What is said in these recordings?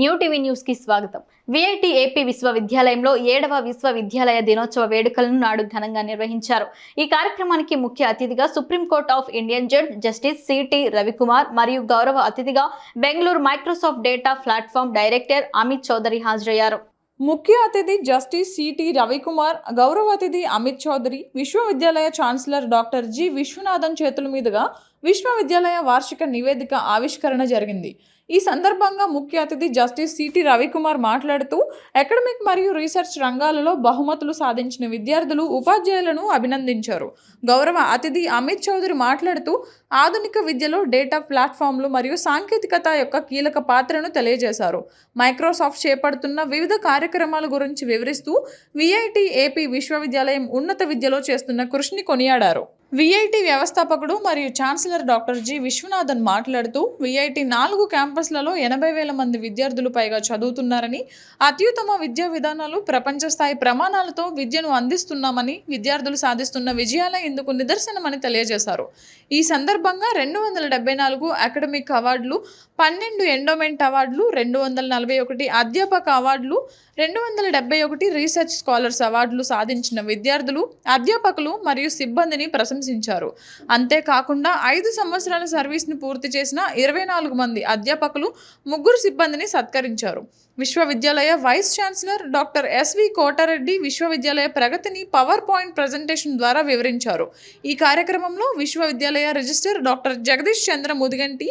New TV న్యూస్కి స్వాగతం. VIT AP విశ్వవిద్యాలయంలో ఏడవ విశ్వవిద్యాలయ దినోత్సవ వేడుకలను నాడు ఘనంగా నిర్వహించారు. ఈ కార్యక్రమానికి ముఖ్య అతిథిగా supreme court of Indian judge justice C T Ravikumar మరియు గౌరవ అతిథిగా Bengaluru Microsoft data platform director Amit Chaudhary హాజరయ్యారు. ముఖ్య అతిథి జస్టిస్ సిటి రవికుమార్ గౌరవ అతిథి అమిత్ చౌదరి విశ్వవిద్యాలయ ఛాన్సలర్ డాక్టర్ జి విశ్వనాథన్ చేతుల మీదుగా విశ్వవిద్యాలయ వార్షిక నివేదిక ఆవిష్కరణ జరిగింది. ఈ సందర్భంగా ముఖ్య అతిథి జస్టిస్ సిటి రవికుమార్ మాట్లాడుతూ అకాడమిక్ మరియు రీసెర్చ్ రంగాలలో బహుమతులు సాధించిన విద్యార్థులు ఉపాధ్యాయులను అభినందించారు. గౌరవ అతిథి అమిత్ చౌదరి మాట్లాడుతూ ఆధునిక విద్యలో డేటా ప్లాట్ఫామ్లు మరియు సాంకేతికత యొక్క కీలక పాత్రను తెలియజేశారు. మైక్రోసాఫ్ట్ చేపడుతున్న వివిధ కార్యక్రమాల గురించి వివరిస్తూ విఐటి ఏపీ విశ్వవిద్యాలయం ఉన్నత విద్యలో చేస్తున్న కృషిని కొనియాడారు. విఐటి వ్యవస్థాపకుడు మరియు ఛాన్సలర్ డాక్టర్ జి. విశ్వనాథన్ మాట్లాడుతూ విఐటి నాలుగు క్యాంపస్లలో ఎనభై వేల మంది విద్యార్థులు పైగా చదువుతున్నారని అత్యుత్తమ విద్యా విధానాలు ప్రపంచ స్థాయి ప్రమాణాలతో విద్యను అందిస్తున్నామని విద్యార్థులు సాధిస్తున్న విజయాల ఇందుకు నిదర్శనమని తెలియజేశారు. ఈ సందర్భంగా రెండు వందల డెబ్బై నాలుగు అకాడమిక్ అవార్డులు పన్నెండు ఎండోమెంట్ అవార్డులు రెండు వందల నలభై ఒకటి అధ్యాపక అవార్డులు రెండు వందల డెబ్బై ఒకటి రీసెర్చ్ స్కాలర్స్ అవార్డులు సాధించిన విద్యార్థులు అధ్యాపకులు మరియు సిబ్బందిని ప్రశంసించారు అంతేకాకుండా ఐదు సంవత్సరాల సర్వీస్ను పూర్తి చేసిన ఇరవై నాలుగు మంది అధ్యాపకులు ముగ్గురు సిబ్బందిని సత్కరించారు విశ్వవిద్యాలయ vice chancellor doctor S V Kotareddy విశ్వవిద్యాలయ ప్రగతిని పవర్ పాయింట్ ప్రజెంటేషన్ ద్వారా వివరించారు ఈ కార్యక్రమంలో విశ్వవిద్యాలయ register doctor Jagadish Chandra Mudiganti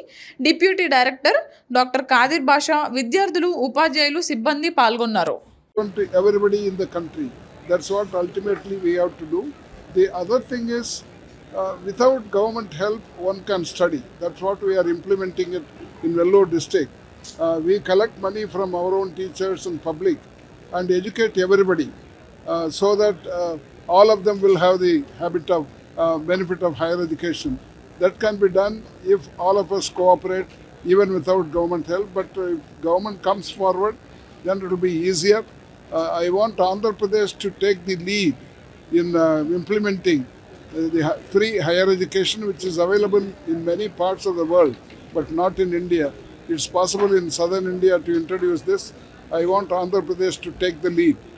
deputy director doctor Kadir Basha విద్యార్థులు ఉపాధ్యాయులు సిబ్బంది పాల్గొన్నారు everybody in the country. That's what ultimately we have to do. The other thing is, uh, without government help, one can study. That's what we are implementing it in Vellore district. Uh, we collect money from our own teachers and public and educate everybody uh, so that uh, all of them will have the habit of uh, benefit of higher education. That can be done if all of us cooperate, even without government help. But if government comes forward, then it will be easier. I want Andhra Pradesh to take the lead in implementing Uh, the free higher education, which is available in many parts of the world, but not in India. It's possible in southern India to introduce this. I want Andhra Pradesh to take the lead.